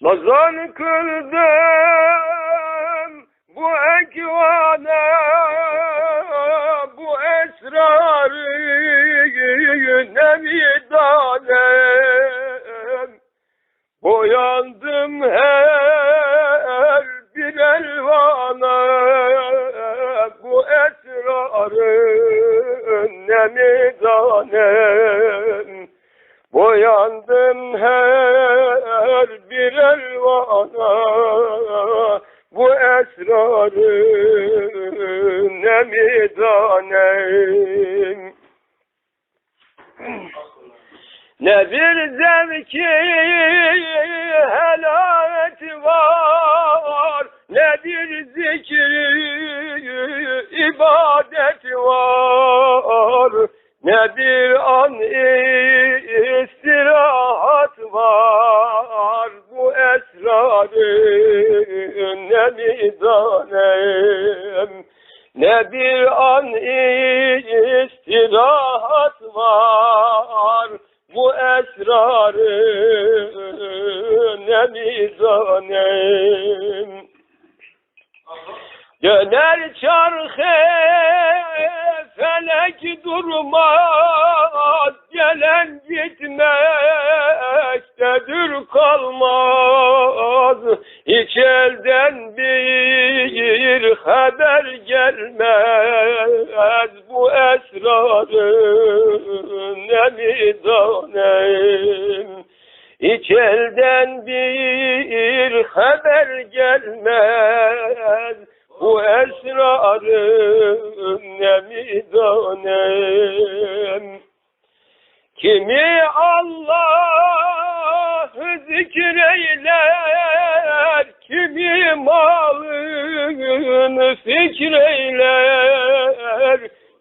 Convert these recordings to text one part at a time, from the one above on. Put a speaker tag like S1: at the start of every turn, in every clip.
S1: Nazan kıldım bu ekvane bu esrarı ne midanem? Boyandım her bir elvana bu esrarın ne midanem? Boyandım her bir elvana bu esrarın ne midanem ne bir zevki helaleti var Ne bir zikri ibadeti var Ne bir an istirahat ne midanem ne bir an istirahat var. Bu esrarın ne mizanem. Döner çarhe felek durmaz Gelen gitmektedir kalmaz. Hiç elden bir haber gelmez. Bu esrarın ne mizanem? Hiç elden bir haber gelmez. Bu esrarın ne mizanem? Kimi Allah'ı zikreyler Kimi malını fikreyler?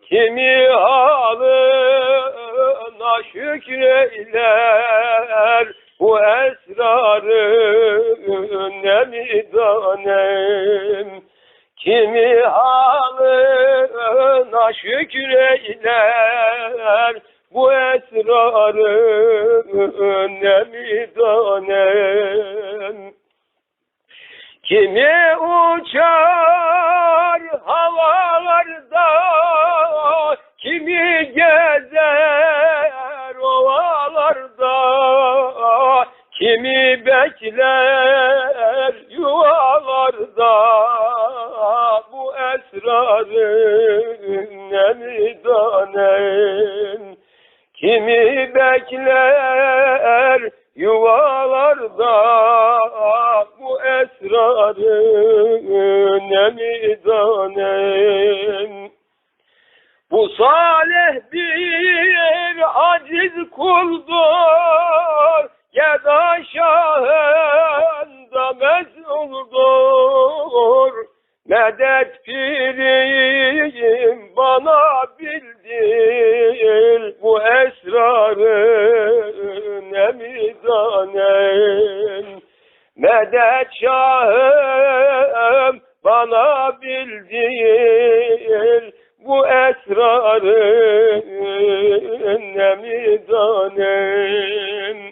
S1: Kimi halına şükreyler? Bu esrarın ne midanem Kimi halına şükreyler? Bu esrarın ne midanem Kimi uçar havalarda, kimi gezer ovalarda, kimi bekler yuvalarda. Bu esrarın ne midanem, kimi bekler yuvalarda bu esrarın ne midanem Bu salih bir aciz kuldur. Geda şahında mezuldur. Medet pirim bana bildir. Bu esrarın ne midanem Medet şahım bana bildir